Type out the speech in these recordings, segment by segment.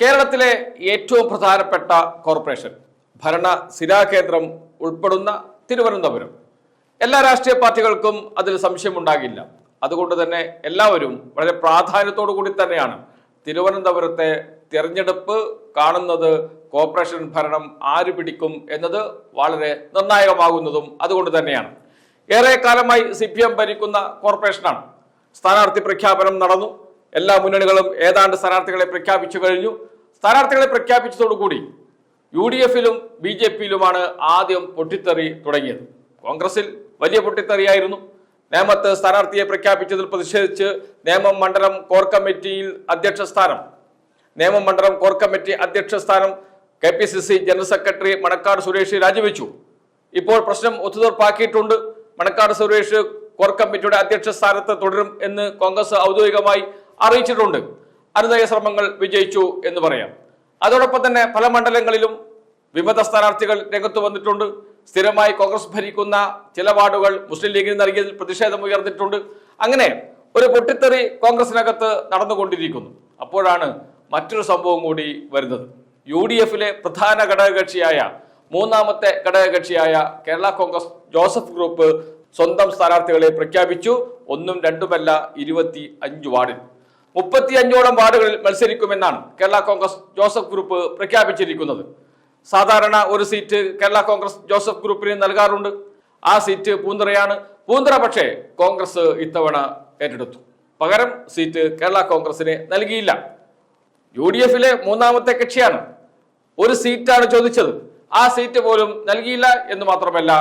കേരളത്തിലെ ഏറ്റവും പ്രധാനപ്പെട്ട കോർപ്പറേഷൻ ഭരണ സ്ഥിരാകേന്ദ്രം ഉൾപ്പെടുന്ന തിരുവനന്തപുരം. എല്ലാ രാഷ്ട്രീയ പാർട്ടികൾക്കും അതിൽ സംശയമുണ്ടാകില്ല. അതുകൊണ്ട് തന്നെ എല്ലാവരും വളരെ പ്രാധാന്യത്തോടു കൂടി തന്നെയാണ് തിരുവനന്തപുരത്തെ തിരഞ്ഞെടുപ്പ് കാണുന്നത് കോർപ്പറേഷൻ ഭരണം ആര് പിടിക്കും എന്നത് വളരെ നിർണായകമാകുന്നതും അതുകൊണ്ട് തന്നെയാണ്. ഏറെ കാലമായി സി പി എം ഭരിക്കുന്ന കോർപ്പറേഷനാണ്. സ്ഥാനാർത്ഥി പ്രഖ്യാപനം നടന്നു. എല്ലാ മുന്നണികളും ഏതാണ്ട് സ്ഥാനാർത്ഥികളെ പ്രഖ്യാപിച്ചു കഴിഞ്ഞു. സ്ഥാനാർത്ഥികളെ പ്രഖ്യാപിച്ചതോടുകൂടി യു ഡി എഫിലും ബി ജെ പിയിലുമാണ് ആദ്യം പൊട്ടിത്തെറി തുടങ്ങിയത്. കോൺഗ്രസിൽ വലിയ പൊട്ടിത്തെറിയായിരുന്നു. നേമത്ത് സ്ഥാനാർത്ഥിയെ പ്രഖ്യാപിച്ചതിൽ പ്രതിഷേധിച്ച് നേമം മണ്ഡലം കോർ കമ്മിറ്റിയിൽ അധ്യക്ഷ സ്ഥാനം. നേമം മണ്ഡലം കോർ കമ്മിറ്റി അധ്യക്ഷ സ്ഥാനം K P C C general secretary Manacaud Suresh രാജിവെച്ചു. ഇപ്പോൾ പ്രശ്നം ഒത്തുതീർപ്പാക്കിയിട്ടുണ്ട്. മണക്കാട് സുരേഷ് കോർ കമ്മിറ്റിയുടെ അധ്യക്ഷ സ്ഥാനത്ത് തുടരും എന്ന് കോൺഗ്രസ് ഔദ്യോഗികമായി അറിയിച്ചിട്ടുണ്ട്. അനുനയ ശ്രമങ്ങൾ വിജയിച്ചു എന്ന് പറയാം. അതോടൊപ്പം തന്നെ പല മണ്ഡലങ്ങളിലും വിമത സ്ഥാനാർത്ഥികൾ രംഗത്ത് വന്നിട്ടുണ്ട്. സ്ഥിരമായി കോൺഗ്രസ് ഭരിക്കുന്ന ചില വാർഡുകൾ മുസ്ലിം ലീഗിന് നൽകിയതിൽ പ്രതിഷേധം ഉയർന്നിട്ടുണ്ട്. അങ്ങനെ ഒരു പൊട്ടിത്തെറി കോൺഗ്രസിനകത്ത് നടന്നുകൊണ്ടിരിക്കുന്നു. അപ്പോഴാണ് മറ്റൊരു സംഭവം കൂടി വരുന്നത്. യു ഡി എഫിലെ പ്രധാന ഘടകകക്ഷിയായ മൂന്നാമത്തെ ഘടകകക്ഷിയായ കേരള കോൺഗ്രസ് ജോസഫ് ഗ്രൂപ്പ് സ്വന്തം സ്ഥാനാർത്ഥികളെ പ്രഖ്യാപിച്ചു. ഒന്നും രണ്ടുമല്ല ഇരുപത്തി അഞ്ച് വാർഡിൽ. മുപ്പത്തി അഞ്ചോളം വാർഡുകളിൽ മത്സരിക്കുമെന്നാണ് കേരള കോൺഗ്രസ് ജോസഫ് ഗ്രൂപ്പ് പ്രഖ്യാപിച്ചിരിക്കുന്നത്. സാധാരണ ഒരു സീറ്റ് കേരള കോൺഗ്രസ് ജോസഫ് ഗ്രൂപ്പിന് നൽകാറുണ്ട്. ആ സീറ്റ് പൂന്തറയാണ്. പൂന്തറ പക്ഷേ കോൺഗ്രസ് ഇത്തവണ ഏറ്റെടുത്തു. പകരം സീറ്റ് കേരള കോൺഗ്രസിന് നൽകിയില്ല. യു ഡി എഫിലെ മൂന്നാമത്തെ കക്ഷിയാണ്. ഒരു സീറ്റാണ് ചോദിച്ചത്. ആ സീറ്റ് പോലും നൽകിയില്ല എന്ന് മാത്രമല്ല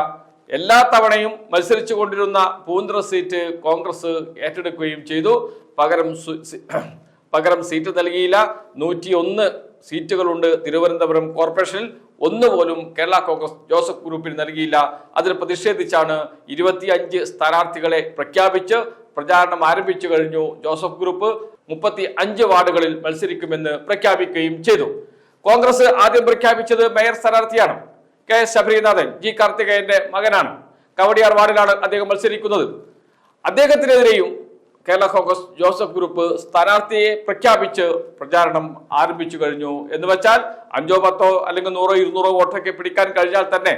എല്ലാ തവണയും മത്സരിച്ചു കൊണ്ടിരുന്ന പൂന്തറ സീറ്റ് കോൺഗ്രസ് ഏറ്റെടുക്കുകയും ചെയ്തു. പകരം പകരം സീറ്റ് നൽകിയില്ല. നൂറ്റി ഒന്ന് സീറ്റുകളുണ്ട് തിരുവനന്തപുരം കോർപ്പറേഷനിൽ. ഒന്നുപോലും കേരള കോൺഗ്രസ് ജോസഫ് ഗ്രൂപ്പിന് നൽകിയില്ല. അതിൽ പ്രതിഷേധിച്ചാണ് ഇരുപത്തിയഞ്ച് സ്ഥാനാർത്ഥികളെ പ്രഖ്യാപിച്ച് പ്രചാരണം ആരംഭിച്ചു കഴിഞ്ഞു. ജോസഫ് ഗ്രൂപ്പ് മുപ്പത്തി അഞ്ച് വാർഡുകളിൽ മത്സരിക്കുമെന്ന് പ്രഖ്യാപിക്കുകയും ചെയ്തു. കോൺഗ്രസ് ആദ്യം പ്രഖ്യാപിച്ചത് മേയർ സ്ഥാനാർത്ഥിയാണ്. കെ എസ് ശബരിനാഥൻ ജി കാർത്തികേയന്റെ മകനാണ്. കവടിയാർ വാർഡിലാണ് അദ്ദേഹം മത്സരിക്കുന്നത്. അദ്ദേഹത്തിനെതിരെയും കേരള കോൺഗ്രസ് ജോസഫ് ഗ്രൂപ്പ് സ്ഥാനാർത്ഥിയെ പ്രഖ്യാപിച്ച് പ്രചാരണം ആരംഭിച്ചു കഴിഞ്ഞു. എന്ന് വെച്ചാൽ അഞ്ചോ പത്തോ അല്ലെങ്കിൽ നൂറോ ഇരുന്നൂറോ വോട്ടൊക്കെ പിടിക്കാൻ കഴിഞ്ഞാൽ തന്നെ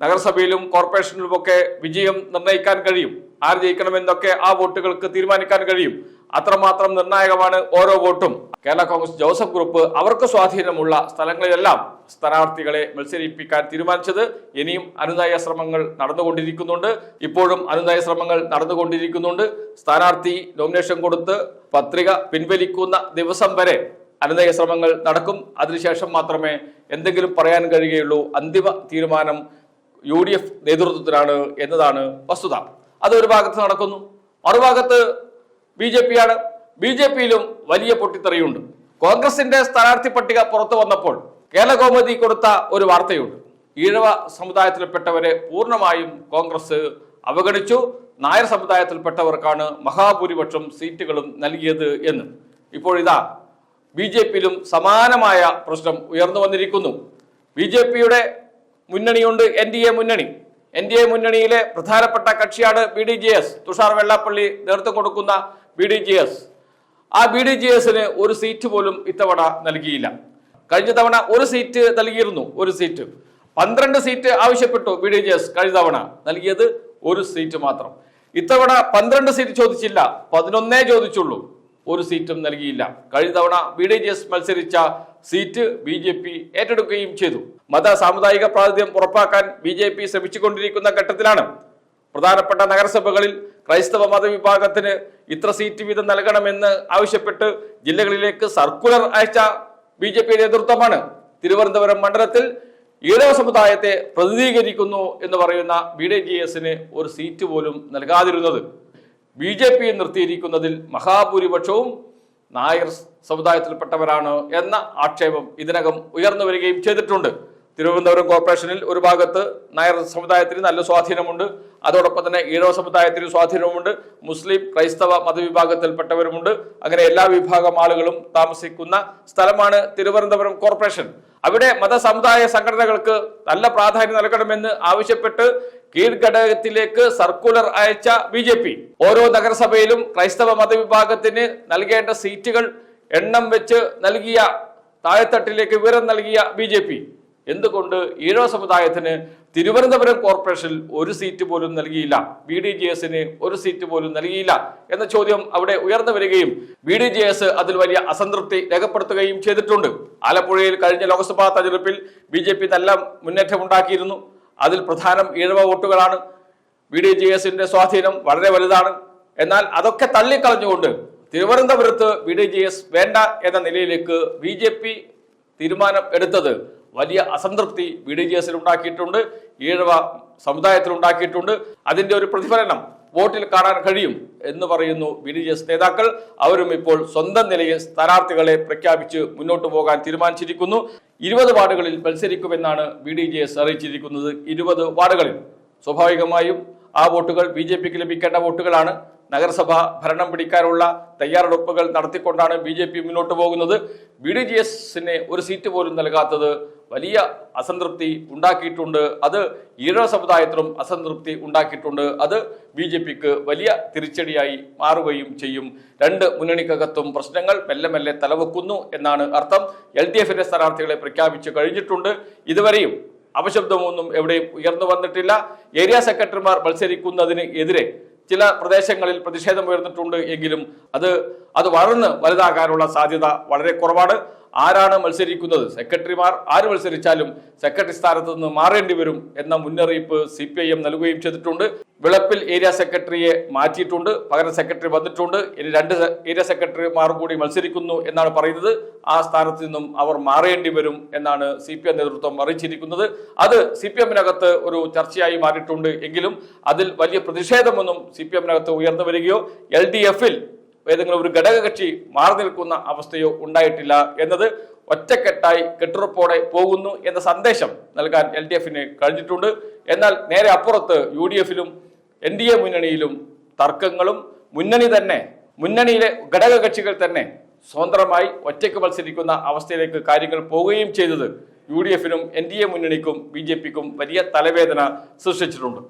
നഗരസഭയിലും കോർപ്പറേഷനിലുമൊക്കെ വിജയം നിർണയിക്കാൻ കഴിയും. ആര് ജയിക്കണമെന്നൊക്കെ ആ വോട്ടുകൾക്ക് തീരുമാനിക്കാൻ കഴിയും. അത്രമാത്രം നിർണായകമാണ് ഓരോ വോട്ടും. കേരള കോൺഗ്രസ് ജോസഫ് ഗ്രൂപ്പ് അവർക്ക് സ്വാധീനമുള്ള സ്ഥലങ്ങളിലെല്ലാം സ്ഥാനാർത്ഥികളെ മത്സരിപ്പിക്കാൻ തീരുമാനിച്ചത്. ഇനിയും അനുനയ ശ്രമങ്ങൾ നടന്നുകൊണ്ടിരിക്കുന്നുണ്ട്. ഇപ്പോഴും അനുനയ ശ്രമങ്ങൾ നടന്നുകൊണ്ടിരിക്കുന്നുണ്ട്. സ്ഥാനാർത്ഥി നോമിനേഷൻ കൊടുത്ത് പത്രിക പിൻവലിക്കുന്ന ദിവസം വരെ അനുനയ ശ്രമങ്ങൾ നടക്കും. അതിനുശേഷം മാത്രമേ എന്തെങ്കിലും പറയാൻ കഴിയുകയുള്ളൂ. അന്തിമ തീരുമാനം യു ഡി എഫ് നേതൃത്വത്തിലാണ് എന്നതാണ് വസ്തുത. അതൊരു ഭാഗത്ത് നടക്കുന്നു. മറുഭാഗത്ത് ബി ജെ പിയാണ് ബി ജെ പിയിലും വലിയ പൊട്ടിത്തെറിയുണ്ട്. കോൺഗ്രസിന്റെ സ്ഥാനാർത്ഥി പട്ടിക പുറത്തു വന്നപ്പോൾ കേരള കൗമുദി കൊടുത്ത ഒരു വാർത്തയുണ്ട്. ഈഴവ സമുദായത്തിൽപ്പെട്ടവരെ പൂർണമായും കോൺഗ്രസ് അവഗണിച്ചു. നായർ സമുദായത്തിൽപ്പെട്ടവർക്കാണ് മഹാഭൂരിപക്ഷം സീറ്റുകളും നൽകിയത് എന്ന്. ഇപ്പോഴിതാ ബി ജെ പിയിലും സമാനമായ പ്രശ്നം ഉയർന്നു വന്നിരിക്കുന്നു. ബി ജെ പിയുടെ മുന്നണിയുണ്ട് എൻ ഡി എ മുന്നണി. എൻ ഡി എ മുന്നണിയിലെ പ്രധാനപ്പെട്ട കക്ഷിയാണ് B D J S. Thushar Vellappally നേതൃത്വം കൊടുക്കുന്ന ബി ഡി ജി എസ് ആ ബി ഡി ജി എസിന് ഒരു സീറ്റ് പോലും ഇത്തവണ നൽകിയില്ല. കഴിഞ്ഞ തവണ ഒരു സീറ്റ് നൽകിയിരുന്നു ഒരു സീറ്റ്. പന്ത്രണ്ട് സീറ്റ് ആവശ്യപ്പെട്ടു ബി ഡി ജി എസ് കഴിഞ്ഞ തവണ. നൽകിയത് ഒരു സീറ്റ് മാത്രം. ഇത്തവണ പന്ത്രണ്ട് സീറ്റ് ചോദിച്ചില്ല പതിനൊന്നേ ചോദിച്ചുള്ളൂ. ഒരു സീറ്റും നൽകിയില്ല. കഴിഞ്ഞ തവണ ബി ഡി ജി എസ് മത്സരിച്ച സീറ്റ് ബി ജെ പി ഏറ്റെടുക്കുകയും ചെയ്തു. മത സാമുദായിക പ്രാതിനിധ്യം ഉറപ്പാക്കാൻ ബി ജെ പി ശ്രമിച്ചുകൊണ്ടിരിക്കുന്ന ഘട്ടത്തിലാണ്. പ്രധാനപ്പെട്ട നഗരസഭകളിൽ ക്രൈസ്തവ മതവിഭാഗത്തിന് ഇത്ര സീറ്റ് വീതം നൽകണമെന്ന് ആവശ്യപ്പെട്ട് ജില്ലകളിലേക്ക് സർക്കുലർ അയച്ച ബി ജെ പി നേതൃത്വമാണ്. തിരുവനന്തപുരം മണ്ഡലത്തിൽ ഈഴവ സമുദായത്തെ പ്രതിനിധീകരിക്കുന്നു എന്ന് പറയുന്ന ബി ഡി ജി എസിന് ഒരു സീറ്റ് പോലും നൽകാതിരുന്നത്. ബി ജെ പി നിർത്തിയിരിക്കുന്നതിൽ മഹാഭൂരിപക്ഷവും നായർ സമുദായത്തിൽപ്പെട്ടവരാണ് എന്ന ആക്ഷേപം ഇതിനകം ഉയർന്നു വരികയും ചെയ്തിട്ടുണ്ട്. തിരുവനന്തപുരം കോർപ്പറേഷനിൽ ഒരു ഭാഗത്ത് നായർ സമുദായത്തിന് നല്ല സ്വാധീനമുണ്ട്. അതോടൊപ്പം തന്നെ ഈഴവ സമുദായത്തിന് സ്വാധീനവുമുണ്ട്. മുസ്ലിം ക്രൈസ്തവ മതവിഭാഗത്തിൽപ്പെട്ടവരുമുണ്ട്. അങ്ങനെ എല്ലാ വിഭാഗം ആളുകളും താമസിക്കുന്ന സ്ഥലമാണ് തിരുവനന്തപുരം കോർപ്പറേഷൻ. അവിടെ മതസമുദായ സംഘടനകൾക്ക് നല്ല പ്രാധാന്യം നൽകണമെന്ന് ആവശ്യപ്പെട്ട് കീഴ്ഘടകത്തിലേക്ക് സർക്കുലർ അയച്ച ബി ജെ പി. ഓരോ നഗരസഭയിലും ക്രൈസ്തവ മതവിഭാഗത്തിന് നൽകേണ്ട സീറ്റുകൾ എണ്ണം വെച്ച് നൽകിയ താഴെത്തട്ടിലേക്ക് വിവരം നൽകിയ ബി എന്തുകൊണ്ട് ഈഴവ സമുദായത്തിന് തിരുവനന്തപുരം കോർപ്പറേഷനിൽ ഒരു സീറ്റ് പോലും നൽകിയില്ല? ബി ഡി ജെ എസിന് ഒരു സീറ്റ് പോലും നൽകിയില്ല എന്ന ചോദ്യം അവിടെ ഉയർന്നു വരികയും ബി ഡി ജെ എസ് അതിൽ വലിയ അസംതൃപ്തി രേഖപ്പെടുത്തുകയും ചെയ്തിട്ടുണ്ട്. ആലപ്പുഴയിൽ കഴിഞ്ഞ ലോക്സഭാ തെരഞ്ഞെടുപ്പിൽ ബി ജെ പി നല്ല മുന്നേറ്റം ഉണ്ടാക്കിയിരുന്നു അതിൽ പ്രധാനം ഈഴവ വോട്ടുകളാണ്. ബി ഡി ജെ എസിന്റെ സ്വാധീനം വളരെ വലുതാണ്. എന്നാൽ അതൊക്കെ തള്ളിക്കളഞ്ഞുകൊണ്ട് തിരുവനന്തപുരത്ത് ബി ഡി ജെ എസ് വേണ്ട എന്ന നിലയിലേക്ക് ബി ജെ പി തീരുമാനം എടുത്തത് വലിയ അസംതൃപ്തി ബി ഡി ജി എസിൽ ഉണ്ടാക്കിയിട്ടുണ്ട് ഈഴവ സമുദായത്തിൽ ഉണ്ടാക്കിയിട്ടുണ്ട്. അതിന്റെ ഒരു പ്രതിഫലനം വോട്ടിൽ കാണാൻ കഴിയും എന്ന് പറയുന്നു ബി ഡി ജി എസ് നേതാക്കൾ. അവരും ഇപ്പോൾ സ്വന്തം നിലയിൽ സ്ഥാനാർത്ഥികളെ പ്രഖ്യാപിച്ച് മുന്നോട്ട് പോകാൻ തീരുമാനിച്ചിരിക്കുന്നു. ഇരുപത് വാർഡുകളിൽ മത്സരിക്കുമെന്നാണ് ബി ഡി ജി എസ് അറിയിച്ചിരിക്കുന്നത്. ഇരുപത് വാർഡുകളിൽ. സ്വാഭാവികമായും ആ വോട്ടുകൾ ബി ജെ പിക്ക് ലഭിക്കേണ്ട വോട്ടുകളാണ്. നഗരസഭ ഭരണം പിടിക്കാനുള്ള തയ്യാറെടുപ്പുകൾ നടത്തിക്കൊണ്ടാണ് ബി ജെ പി മുന്നോട്ട് പോകുന്നത്. ബി ഡി ജി എസിന് ഒരു സീറ്റ് പോലും നൽകാത്തത് വലിയ അസംതൃപ്തി ഉണ്ടാക്കിയിട്ടുണ്ട്. അത് ഈഴവ സമുദായത്തിലും അസംതൃപ്തി ഉണ്ടാക്കിയിട്ടുണ്ട്. അത് ബി ജെ പിക്ക് വലിയ തിരിച്ചടിയായി മാറുകയും ചെയ്യും. രണ്ട് മുന്നണിക്കകത്തും പ്രശ്നങ്ങൾ മെല്ലെ മെല്ലെ തലവെക്കുന്നു എന്നാണ് അർത്ഥം. എൽ ഡി എഫിന്റെ സ്ഥാനാർത്ഥികളെ പ്രഖ്യാപിച്ചു കഴിഞ്ഞിട്ടുണ്ട്. ഇതുവരെയും അപശബ്ദമൊന്നും എവിടെയും ഉയർന്നു വന്നിട്ടില്ല. ഏരിയ സെക്രട്ടറിമാർ മത്സരിക്കുന്നതിന് എതിരെ ചില പ്രദേശങ്ങളിൽ പ്രതിഷേധം ഉയർന്നിട്ടുണ്ട് എങ്കിലും അത് അത് വളർന്ന് വലുതാകാനുള്ള സാധ്യത വളരെ കുറവാണ്. ആരാണ് മത്സരിക്കുന്നത്? സെക്രട്ടറിമാർ ആര് മത്സരിച്ചാലും സെക്രട്ടറി സ്ഥാനത്ത് നിന്ന് മാറേണ്ടി വരും എന്ന മുന്നറിയിപ്പ് സി പി ഐ എം നൽകുകയും ചെയ്തിട്ടുണ്ട്. വിളപ്പിൽ ഏരിയ സെക്രട്ടറിയെ മാറ്റിയിട്ടുണ്ട്. പകരം സെക്രട്ടറി വന്നിട്ടുണ്ട്. ഇനി രണ്ട് ഏരിയ സെക്രട്ടറിമാർ കൂടി മത്സരിക്കുന്നു എന്നാണ് പറയുന്നത്. ആ സ്ഥാനത്ത് നിന്നും അവർ മാറേണ്ടി വരും എന്നാണ് സി പി എം നേതൃത്വം അറിയിച്ചിരിക്കുന്നത്. അത് സി പി എമ്മിനകത്ത് ഒരു ചർച്ചയായി മാറിയിട്ടുണ്ട്. എങ്കിലും അതിൽ വലിയ പ്രതിഷേധമൊന്നും സി പി എമ്മിനകത്ത് ഉയർന്നു വരികയോ എൽ ഡി എഫിൽ ഏതെങ്കിലും ഒരു ഘടകകക്ഷി മാറി നിൽക്കുന്ന അവസ്ഥയോ ഉണ്ടായിട്ടില്ല എന്നത് ഒറ്റക്കെട്ടായി കെട്ടുറപ്പോടെ പോകുന്നു എന്ന സന്ദേശം നൽകാൻ എൽ ഡി എഫിന് കഴിഞ്ഞിട്ടുണ്ട്. എന്നാൽ നേരെ അപ്പുറത്ത് യു ഡി എഫിലും എൻ ഡി എ മുന്നണിയിലും തർക്കങ്ങളും മുന്നണി തന്നെ മുന്നണിയിലെ ഘടകകക്ഷികൾ തന്നെ സ്വതന്ത്രമായി ഒറ്റയ്ക്ക് മത്സരിക്കുന്ന അവസ്ഥയിലേക്ക് കാര്യങ്ങൾ പോവുകയും ചെയ്തത് യു ഡി എഫിനും എൻ ഡി എ മുന്നണിക്കും ബി ജെ പിക്കും വലിയ തലവേദന സൃഷ്ടിച്ചിട്ടുണ്ട്.